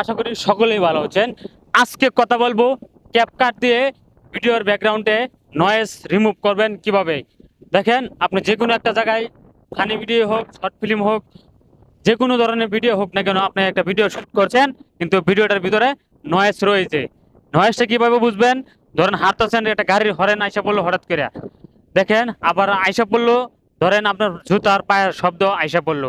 আশা করি সকলেই ভালো আছেন। আজকে কথা বলব ক্যাপকাট দিয়ে ভিডিওর ব্যাকগ্রাউন্ডে নয়েজ রিমুভ করবেন কীভাবে? দেখেন, আপনি যে কোনো একটা জায়গায় ফানি ভিডিও হোক শর্ট ফিল্ম হোক যে কোনো ধরনের ভিডিও হোক না কেন, আপনি একটা ভিডিও শুট করছেন, কিন্তু ভিডিওটার ভিতরে নয়েজ রয়েছে। নয়েজটা কীভাবে বুঝবেন? ধরেন হাঁটতেছেন একটা গাড়ির হরেন আইসা পড়ল হঠাৎ করে। দেখেন, আবার আইসা পড়ল, ধরেন আপনার জুতার পায়ের শব্দ আইসা পড়ল।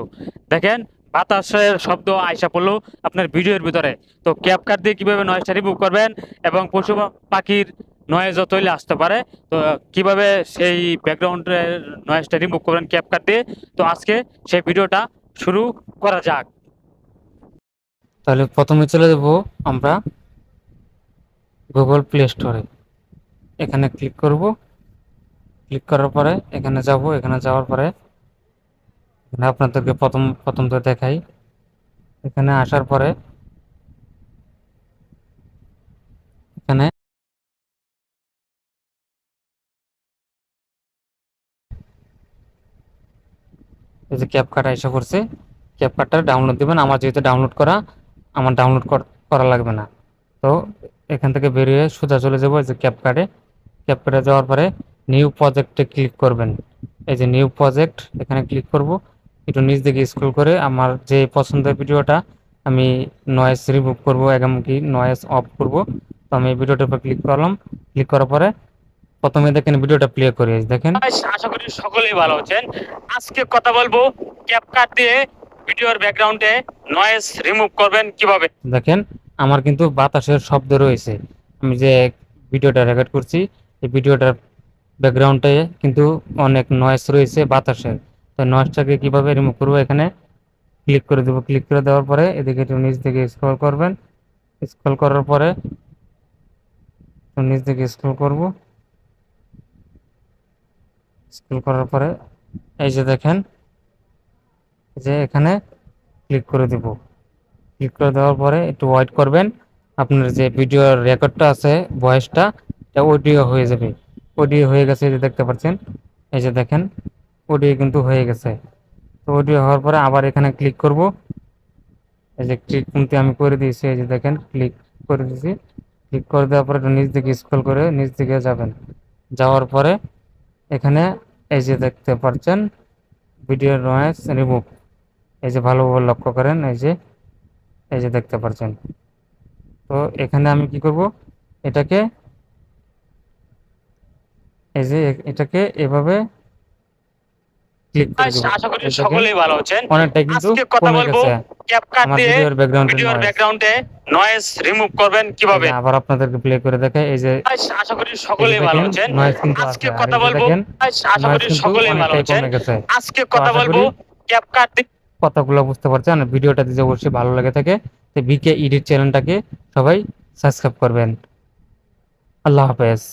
দেখেন বাতাসের শব্দ আইসা পড়ল আপনার ভিডিওর ভিতরে। তো ক্যাব ক্যাপকাট দিয়ে কীভাবে নয়েজটা রিমুভ করবেন এবং পশু পাখির নয়েজও তৈলে আসতে পারে। তো কীভাবে সেই ব্যাকগ্রাউন্ডের নয়েজটা রিমুভ করবেন ক্যাব ক্যাপকাট দিয়ে? তো আজকে সেই ভিডিওটা শুরু করা যাক। তাহলে প্রথমে চলে যাব আমরা গুগল প্লে স্টোরে এখানে ক্লিক করব। ক্লিক করার পরে এখানে যাব, এখানে যাওয়ার পরে আপনাদেরকে প্রথম প্রথম তো দেখাই। এখানে আসার পরে এখানে এই যে ক্যাপকাট এসে করছে ক্যাপকাটটা ডাউনলোড দিবেন। আমার যেহেতু ডাউনলোড করা, আমার ডাউনলোড করা লাগবে না। তো এখান থেকে বেরিয়ে সোজা চলে যাব এই যে ক্যাপকাটে ক্যাপকাটে যাওয়ার পরে নিউ প্রজেক্টে ক্লিক করবেন। এই যে নিউ প্রজেক্ট, এখানে ক্লিক করব। একটু নিচ দিকে স্ক্রল করে আমার যে পছন্দের ভিডিওটা আমি নয়েজ রিমুভ করব এমনকি নয়েজ অফ করব। তো আমি ভিডিওটার উপর ক্লিক করলাম। ক্লিক করার পরে প্রথমে দেখেন ভিডিওটা প্লে করে দেখেন। আশা করি সকলেই ভালো আছেন। আজকে কথা বলব ক্যাপকাট দিয়ে ভিডিওর ব্যাকগ্রাউন্ডে নয়েজ রিমুভ করবেন কীভাবে? দেখেন আমার কিন্তু বাতাসের শব্দ রয়েছে। আমি যে ভিডিওটা রেকর্ড করছি এই ভিডিওটার ব্যাকগ্রাউন্ডে কিন্তু অনেক নয়েজ রয়েছে বাতাসের। তো নয়েজটাকে কীভাবে রিমুভ করব এখানে ক্লিক করে দেবো। ক্লিক করে দেওয়ার পরে এদিকে একটু নিচ দিকে স্ক্রল করবেন। স্ক্রল করার পরে নিচ দিকে স্ক্রল করব। স্ক্রল করার পরে এই যে দেখেন, যে এখানে ক্লিক করে দেব। ক্লিক করে দেওয়ার পরে একটু ওয়েট করবেন। আপনার যে ভিডিও রেকর্ডটা আছে ভয়েসটা এটা অডিও হয়ে যাবে। অডিও হয়ে গেছে যে দেখতে পাচ্ছেন। এই যে দেখেন অডিও কিন্তু হয়ে গেছে। তো অডিও হওয়ার পরে আবার এখানে ক্লিক করব। এই যে ক্লিক কিন্তু আমি করে দিয়েছি, এই যে দেখেন ক্লিক করে দিয়েছি। ক্লিক করে দেওয়ার পরে নিচ দিকে স্ক্রল করে নিচ দিকে যাবেন। যাওয়ার পরে এখানে এই যে দেখতে পাচ্ছেন ভিডিও নয়েজ রিমুভ এই যে ভালোভাবে লক্ষ্য করেন, এই যে এই যে দেখতে পাচ্ছেন। তো এখানে আমি কি করব, এটাকে, এই যে এটাকে এভাবে ক্লিক করে Guys, দেব আশা করি সকলেই ভালো আছেন। আজকে কথা বলব ক্যাপকাট দিয়ে ভিডিওর ব্যাকগ্রাউন্ডে নয়েজ রিমুভ করবেন কীভাবে? আবার আপনাদেরকে প্লে করে দেখাই এই যে আশা করি সকলেই ভালো আছেন। আজকে কথা বলব আশা করি কিন্তু সকলেই ভালো আছেন। আজকে কথা বলব করি- ক্যাপকাট দিয়ে কথাগুলো বুঝতে পারছেন ভিডিওটা যদি অবশ্যই ভালো লাগে থাকে তো বিকে ইডিট চ্যানেলটাকে সবাই সাবস্ক্রাইব করবেন। আল্লাহ হাফেজ।